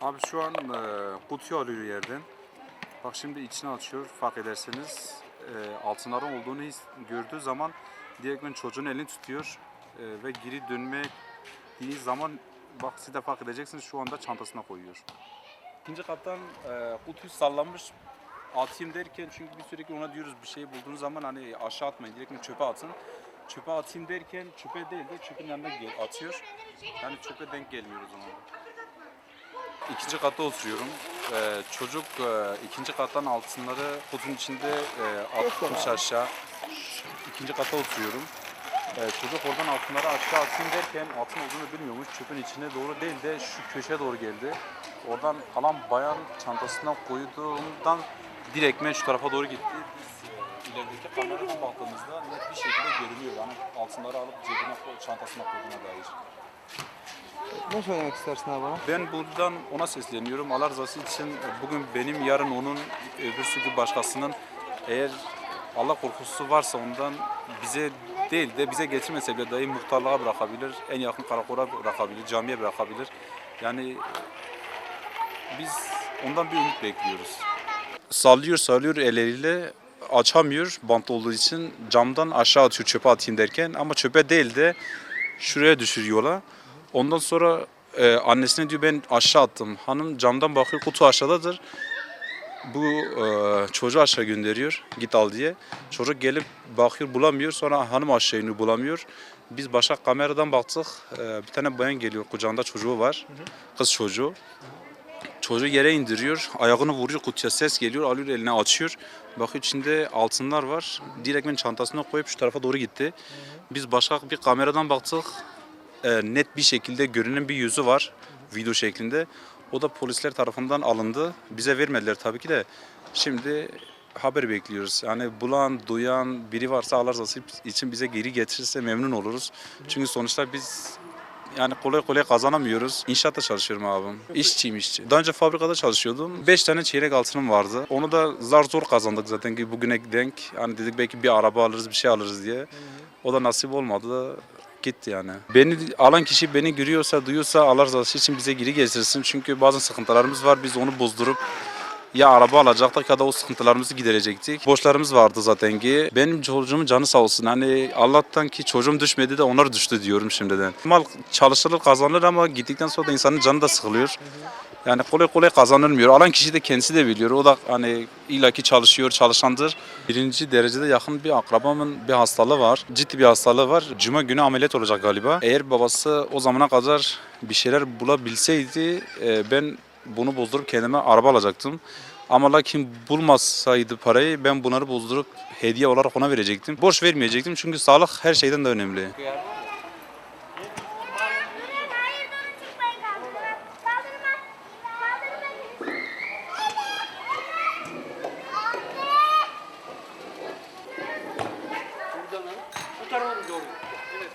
Abi şu an e, kutuyu alıyor yerden. Bak şimdi içine açıyor fark ederseniz. E, altınların olduğunu his, gördüğü zaman direktmen çocuğun elini tutuyor. E, ve geri dönme dediği zaman bak siz de fark edeceksiniz şu anda çantasına koyuyor. İkinci kattan e, kutuyu sallamış atayım derken çünkü bir sürekli ona diyoruz bir şey bulduğunuz zaman hani aşağı atmayın direktmen çöpe atın. Çöpe atayım derken çöpe değil de çöpün yanına atıyor. Yani çöpe denk gelmiyor o zaman. İkinci katta oturuyorum. Ee, çocuk e, ikinci kattan altınları kutunun içinde e, atmış aşağı. İkinci katta oturuyorum. Ee, çocuk oradan altınları aşağı atayım derken altın olduğunu bilmiyormuş. Çöpün içine doğru değil de şu köşeye doğru geldi. Oradan kalan bayan çantasına koyduğundan direktmen şu tarafa doğru gitti. Biz ilerideki kameradan baktığımızda net bir şekilde görünüyor. Yani altınları alıp cebine çantasına koyduğuna dair. Ne söylemek istersin abi bana? Ben buradan ona sesleniyorum. Allah rızası için bugün benim, yarın onun, öbürsü gün başkasının eğer Allah korkusu varsa ondan bize değil de bize getirmese bile dahi muhtarlığa bırakabilir, en yakın karakola bırakabilir, camiye bırakabilir. Yani biz ondan bir ümit bekliyoruz. Sallıyor sallıyor elleriyle açamıyor bant olduğu için camdan aşağı atıyor çöpe atayım derken ama çöpe değil de şuraya düşürüyorlar. Ondan sonra e, annesine diyor ben aşağı attım. Hanım camdan bakıyor kutu aşağıdadır. Bu e, çocuğu aşağı gönderiyor git al diye. Çocuk gelip bakıyor bulamıyor sonra hanım aşağı iniyor bulamıyor. Biz başka kameradan baktık e, bir tane bayan geliyor kucağında çocuğu var kız çocuğu. Çocuğu yere indiriyor, ayağını vuruyor kutuya ses geliyor, alıyor eline açıyor. Bakıyor içinde altınlar var. Direktmen çantasına koyup şu tarafa doğru gitti. Biz başka bir kameradan baktık e, net bir şekilde görünen bir yüzü var video şeklinde. O da polisler tarafından alındı. Bize vermediler tabii ki de. Şimdi haber bekliyoruz. Yani bulan, duyan biri varsa rızası için bize geri getirirse memnun oluruz. Çünkü sonuçta biz yani kolay kolay kazanamıyoruz. İnşaatta çalışıyorum abim. İşçiyim işçi. Daha önce fabrikada çalışıyordum. 5 tane çeyrek altınım vardı. Onu da zar zor kazandık zaten ki bugüne denk. Hani dedik belki bir araba alırız, bir şey alırız diye. O da nasip olmadı gitti yani. Beni alan kişi beni görüyorsa, duyuyorsa Allah rızası için bize geri getirsin. Çünkü bazı sıkıntılarımız var. Biz onu bozdurup ya araba alacaktık ya da o sıkıntılarımızı giderecektik. Borçlarımız vardı zaten ki. Benim çocuğumun canı sağ olsun. Hani Allah'tan ki çocuğum düşmedi de onlar düştü diyorum şimdiden. Mal çalışılır kazanılır ama gittikten sonra da insanın canı da sıkılıyor. Yani kolay kolay kazanılmıyor. Alan kişi de kendisi de biliyor. O da hani illaki çalışıyor, çalışandır. Birinci derecede yakın bir akrabamın bir hastalığı var. Ciddi bir hastalığı var. Cuma günü ameliyat olacak galiba. Eğer babası o zamana kadar bir şeyler bulabilseydi e, ben bunu bozdurup kendime araba alacaktım. Ama lakin bulmasaydı parayı ben bunları bozdurup hediye olarak ona verecektim. Borç vermeyecektim çünkü sağlık her şeyden de önemli. Bu tarafa mı doğru? Evet.